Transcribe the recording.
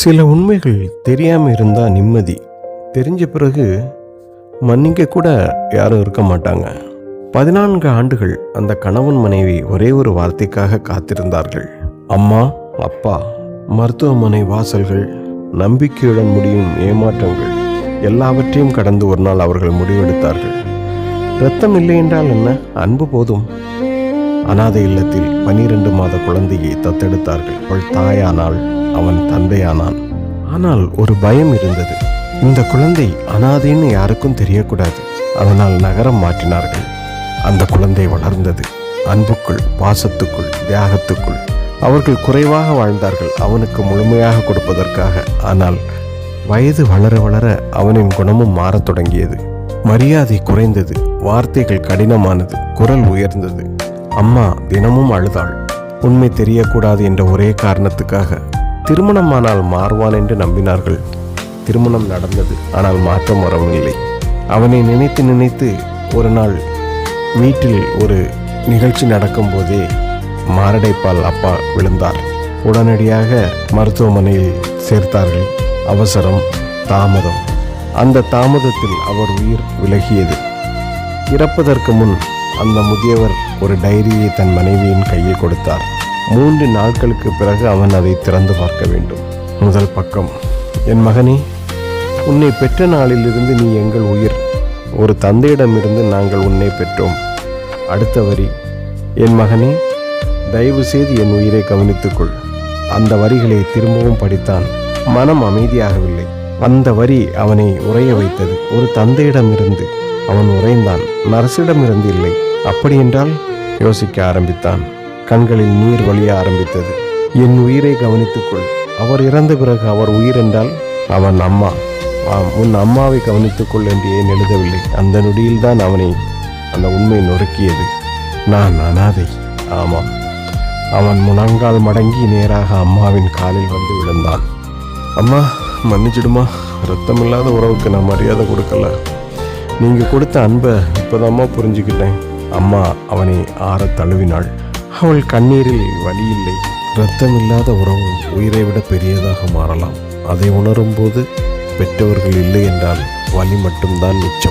சில உண்மைகள் தெரியாமல் இருந்தால் நிம்மதி. தெரிஞ்ச பிறகு மன்னிக்க கூட யாரும் இருக்க மாட்டாங்க. பதினான்கு ஆண்டுகள் அந்த கணவன் மனைவி ஒரே ஒரு வார்த்தைக்காக காத்திருந்தார்கள். அம்மா அப்பா மருத்துவமனை வாசல்கள் நம்பிக்கையுடன் முடியும் ஏமாற்றங்கள் எல்லாவற்றையும் கடந்து ஒரு நாள் அவர்கள் முடிவெடுத்தார்கள். இரத்தம் இல்லை என்றால் என்ன? அன்பு போதும். அனாதை இல்லத்தில் பனிரெண்டு மாத குழந்தையை தத்தெடுத்தார்கள். அவள் தாயானால் அவன் தந்தையானான். ஆனால் ஒரு பயம் இருந்தது. இந்த குழந்தை அனாதைன்னு யாருக்கும் தெரியக்கூடாது. அதனால் நகரம் மாற்றினார்கள். அந்த குழந்தை வளர்ந்தது. அன்புக்குள் பாசத்துக்குள் தியாகத்துக்குள். அவர்கள் குறைவாக வாழ்ந்தார்கள். அவனுக்கு முழுமையாக கொடுப்பதற்காக. ஆனால் வயது வளர வளர அவனின் குணமும் மாறத் தொடங்கியது. மரியாதை குறைந்தது. வார்த்தைகள் கடினமானது. குரல் உயர்ந்தது. அம்மா தினமும் அழுதாள். உண்மை தெரியக்கூடாது என்ற ஒரே காரணத்துக்காக திருமணமானால் மாறுவான் என்று நம்பினார்கள். திருமணம் நடந்தது ஆனால் மாற்றம் வரவில்லை. அவனை நினைத்து நினைத்து ஒரு நாள் வீட்டில் ஒரு நிகழ்ச்சி நடக்கும்போதே மாரடைப்பால் அப்பா விழுந்தார். உடனடியாக மருத்துவமனையில் சேர்த்தார்கள். அவசரம் தாமதம். அந்த தாமதத்தில் அவர் உயிர் விலகியது. இறப்பதற்கு முன் அந்த முதியவர் ஒரு டைரியை தன் மனைவியின் கையில் கொடுத்தார். மூன்று நாட்களுக்கு பிறகு அவன் அதை திறந்து பார்க்க வேண்டும். முதல் பக்கம் என் மகனே உன்னை பெற்ற நாளிலிருந்து நீ எங்கள் உயிர். ஒரு தந்தையிடமிருந்து நாங்கள் உன்னை பெற்றோம். அடுத்த வரி என் மகனே தயவு செய்து என் உயிரை கவனித்துக்கொள். அந்த வரிகளை திரும்பவும் படித்தான். மனம் அமைதியாகவில்லை. அந்த வரி அவனை உறைய வைத்தது. ஒரு தந்தையிடமிருந்து அவன் உறைந்தான். நரசிடமிருந்து இல்லை. அப்படியென்றால் யோசிக்க ஆரம்பித்தான். கண்களில் நீர் வழிய ஆரம்பித்தது. என் உயிரை கவனித்துக்கொள். அவர் இறந்த பிறகு அவர் உயிர் என்றால் அவன் அம்மா. ஆம் உன் அம்மாவை கவனித்துக்கொள் என்று ஏன் எழுதவில்லை? அந்த நொடியில்தான் அவனை அந்த உண்மை நொறுக்கியது. நான் அனாதை. ஆமாம். அவன் முனங்கால் மடங்கி நேராக அம்மாவின் காலில் வந்து விழுந்தான். அம்மா மன்னிச்சிடுமா. ரத்தமில்லாத உறவுக்கு நான் மரியாதை கொடுக்கல. நீங்கள் கொடுத்த அன்பை இப்போதாம்மா புரிஞ்சுக்கிட்டேன். அம்மா அவனை ஆற தழுவினாள். அவள் கண்ணீரில் வழியில்லை இல்லை இரத்தமில்லாத உறவும் உயிரை விட பெரியதாக மாறலாம். அதை உணரும்போது பெற்றவர்கள் இல்லை என்றால் வலி மட்டும்தான் மிச்சம்.